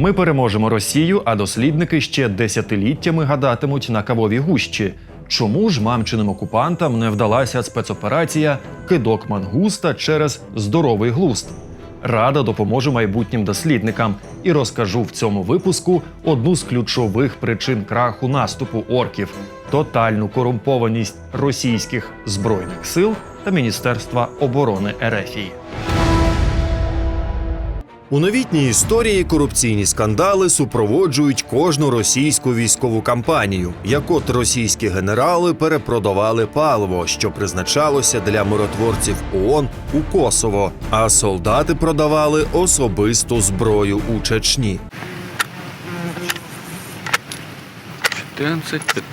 Ми переможемо Росію, а дослідники ще десятиліттями гадатимуть на кавовій гущі. Чому ж мамчиним окупантам не вдалася спецоперація кидок мангуста через здоровий глузд? Рада допоможе майбутнім дослідникам і розкажу в цьому випуску одну з ключових причин краху наступу орків тотальну корумпованість російських збройних сил та Міністерства оборони Ерефії. У новітній історії корупційні скандали супроводжують кожну російську військову кампанію, як от російські генерали перепродавали паливо, що призначалося для миротворців ООН у Косово, а солдати продавали особисту зброю у Чечні. 14, 15.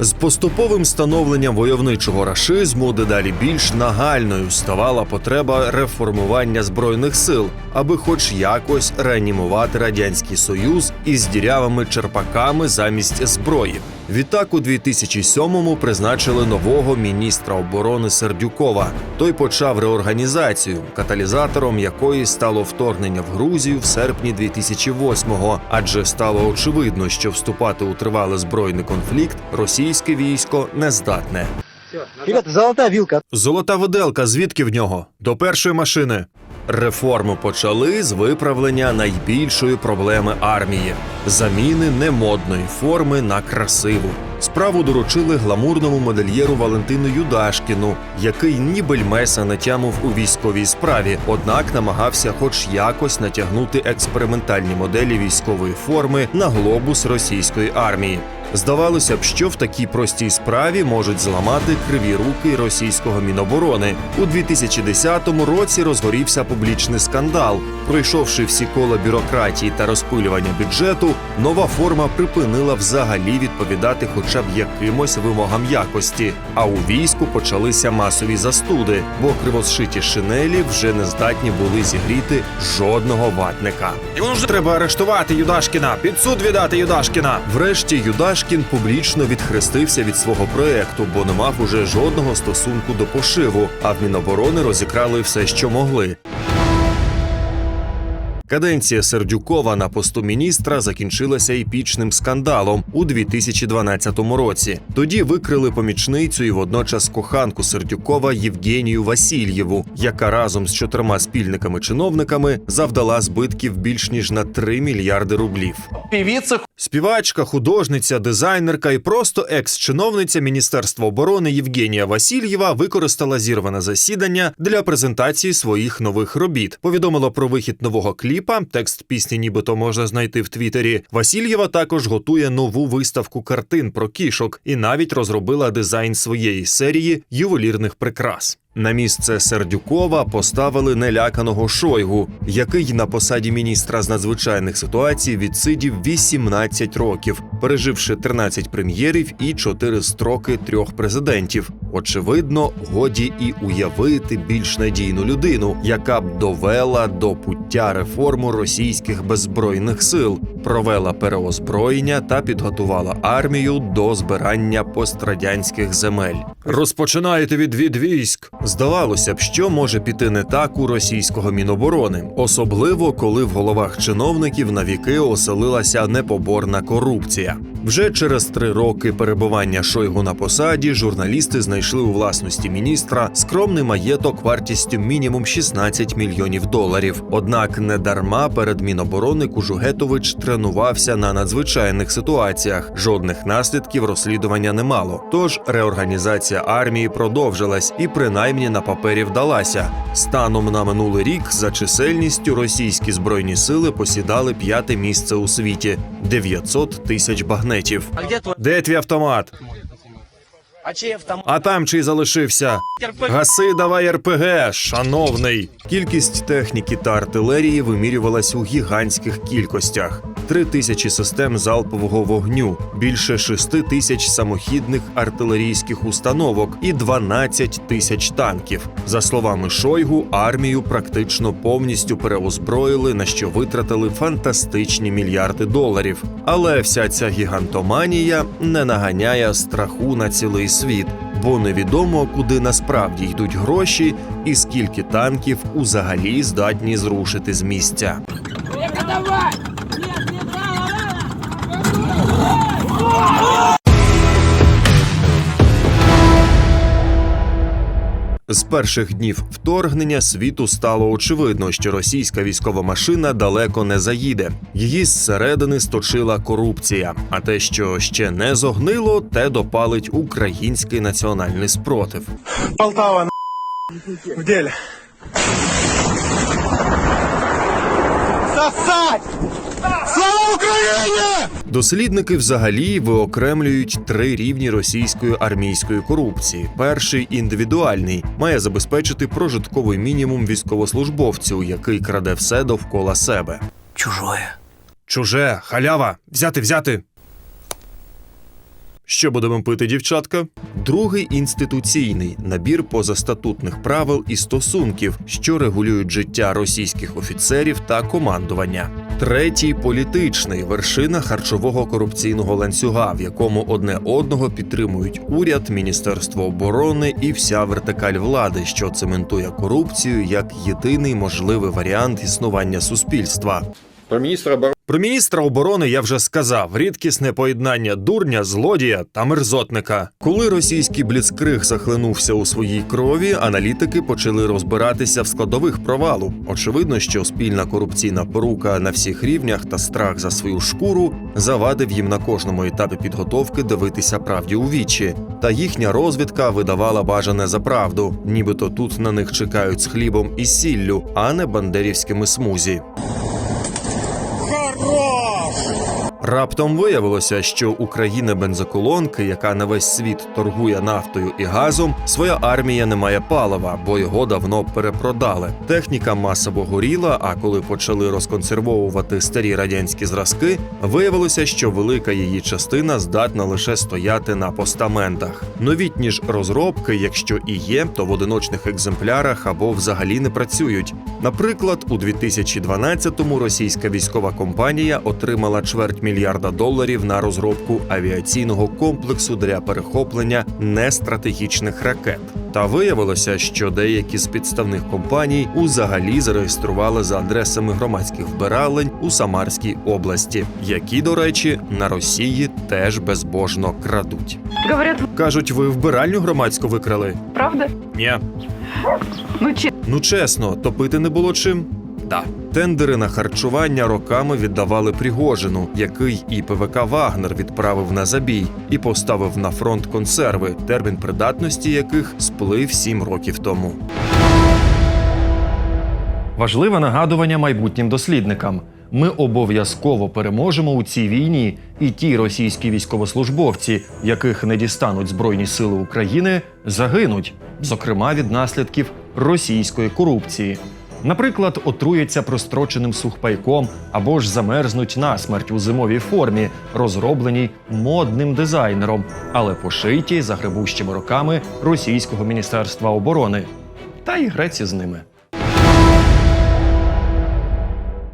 З поступовим становленням войовничого рашизму дедалі більш нагальною ставала потреба реформування збройних сил, аби хоч якось реанімувати радянський союз із дірявими черпаками замість зброї. Відтак у 2007-му призначили нового міністра оборони Сердюкова. Той почав реорганізацію, каталізатором якої стало вторгнення в Грузію в серпні 2008-го, адже стало очевидно, що вступати у тривалий збройний конфлікт російське військо не здатне. Ребята, золотая вилка. Золота виделка, звідки в нього? До першої машини. Реформи почали з виправлення найбільшої проблеми армії заміни немодної форми на красиву. Справу доручили гламурному модельєру Валентину Юдашкіну, який ні бельмеса не тямив у військовій справі, однак намагався хоч якось натягнути експериментальні моделі військової форми на глобус російської армії. Здавалося б, що в такій простій справі можуть зламати криві руки російського міноборони. У 2010 році розгорівся публічний скандал. Пройшовши всі кола бюрократії та розпилювання бюджету, нова форма припинила взагалі відповідати хоча б якимось вимогам якості. А у війську почалися масові застуди, бо кривозшиті шинелі вже не здатні були зігріти жодного ватника. Його вже Треба арештувати Юдашкіна, під суд віддати Юдашкіна. Врешті Юдашкін публічно відхрестився від свого проекту, бо не мав уже жодного стосунку до пошиву. А в Міноборони розікрали все, що могли. Каденція Сердюкова на посту міністра закінчилася епічним скандалом у 2012 році. Тоді викрили помічницю і водночас коханку Сердюкова Євгенію Васильєву, яка разом з чотирма спільниками-чиновниками завдала збитків більш ніж на 3 мільярди рублів. Певица Співачка, художниця, дизайнерка і просто екс-чиновниця Міністерства оборони Євгенія Васильєва використала зірване засідання для презентації своїх нових робіт. Повідомила про вихід нового кліпа. Текст пісні, нібито можна знайти в Твіттері. Васильєва також готує нову виставку картин про кішок і навіть розробила дизайн своєї серії ювелірних прикрас. На місце Сердюкова поставили неляканого Шойгу, який на посаді міністра з надзвичайних ситуацій відсидів 18 років, переживши 13 прем'єрів і 4 строки трьох президентів. Очевидно, годі і уявити більш надійну людину, яка б довела до пуття реформу російських беззбройних сил, провела переозброєння та підготувала армію до збирання пострадянських земель. Розпочинаєте відвід військ. Здавалося б, що може піти не так у російського міноборони, особливо коли в головах чиновників на віки оселилася непоборна корупція. Вже через три роки перебування Шойгу на посаді журналісти знайшли у власності міністра скромний маєток вартістю мінімум 16 мільйонів доларів. Однак недарма перед Міноборони Кужугетович тренувався на надзвичайних ситуаціях. Жодних наслідків розслідування не мало. Тож реорганізація армії продовжилась і принаймні на папері вдалася. Станом на минулий рік за чисельністю російські збройні сили посідали п'яте місце у світі 900 тисяч багнетів. Твой? Де твій автомат? А чей автомат? А там чий залишився? Гаси давай РПГ, шановний. Кількість техніки та артилерії вимірювалась у гігантських кількостях: три тисячі систем залпового вогню, більше шести тисяч самохідних артилерійських установок і 12 тисяч танків. За словами Шойгу, армію практично повністю переозброїли, на що витратили фантастичні мільярди доларів. Але вся ця гігантоманія не наганяє страху на цілий світ, бо невідомо, куди насправді йдуть гроші, і скільки танків узагалі здатні зрушити з місця. давай! З перших днів вторгнення світу стало очевидно, що російська військова машина далеко не заїде. Її зсередини сточила корупція. А те, що ще не зогнило, те допалить український національний спротив. Полтава в деле. Сосать! Слава Україні! Дослідники взагалі виокремлюють три рівні російської армійської корупції. Перший індивідуальний має забезпечити прожитковий мінімум військовослужбовцю, який краде все довкола себе. Чужое. Чуже, халява, взяти, взяти. Що будемо пити, дівчатка? Другий інституційний набір позастатутних правил і стосунків, що регулюють життя російських офіцерів та командування. Третій політичний вершина харчового корупційного ланцюга, в якому одне одного підтримують уряд, міністерство оборони і вся вертикаль влади, що цементує корупцію як єдиний можливий варіант існування суспільства. Про міністра оборони Про міністра оборони я вже сказав: рідкісне поєднання дурня, злодія та мерзотника. Коли російський бліцкриг захлинувся у своїй крові, аналітики почали розбиратися в складових провалу. Очевидно, що спільна корупційна порука на всіх рівнях та страх за свою шкуру завадив їм на кожному етапі підготовки дивитися правді у вічі. Та їхня розвідка видавала бажане за правду, нібито тут на них чекають з хлібом і сіллю, а не бандерівськими смузі. Раптом виявилося, що Україна бензоколонки, яка на весь світ торгує нафтою і газом, своя армія не має палива, бо його давно перепродали. Техніка масово горіла. А коли почали розконсервовувати старі радянські зразки, виявилося, що велика її частина здатна лише стояти на постаментах. Новітні ж розробки, якщо і є, то в одиночних екземплярах або взагалі не працюють. Наприклад, у 2012-му російська військова компанія отримала чверть мільярда доларів на розробку авіаційного комплексу для перехоплення нестратегічних ракет. Та виявилося, що деякі з підставних компаній узагалі зареєстрували за адресами громадських вбиралень у Самарській області, які, до речі, на Росії теж безбожно крадуть. Говорят, Кажуть, ви вбиральню громадську викрали? правда? Ні. Ну, че... Ну чесно, топити не було чим. Да. Тендери на харчування роками віддавали Пригожину, який і ПВК Вагнер відправив на забій і поставив на фронт консерви, термін придатності яких сплив сім років тому. Важливе нагадування майбутнім дослідникам. Ми обов'язково переможемо у цій війні, і ті російські військовослужбовці, яких не дістануть Збройні Сили України, загинуть, зокрема від наслідків російської корупції. Наприклад, отруяться простроченим сухпайком або ж замерзнуть насмерть у зимовій формі, розробленій модним дизайнером, але пошиті загребущими роками російського міністерства оборони. Та й греці з ними.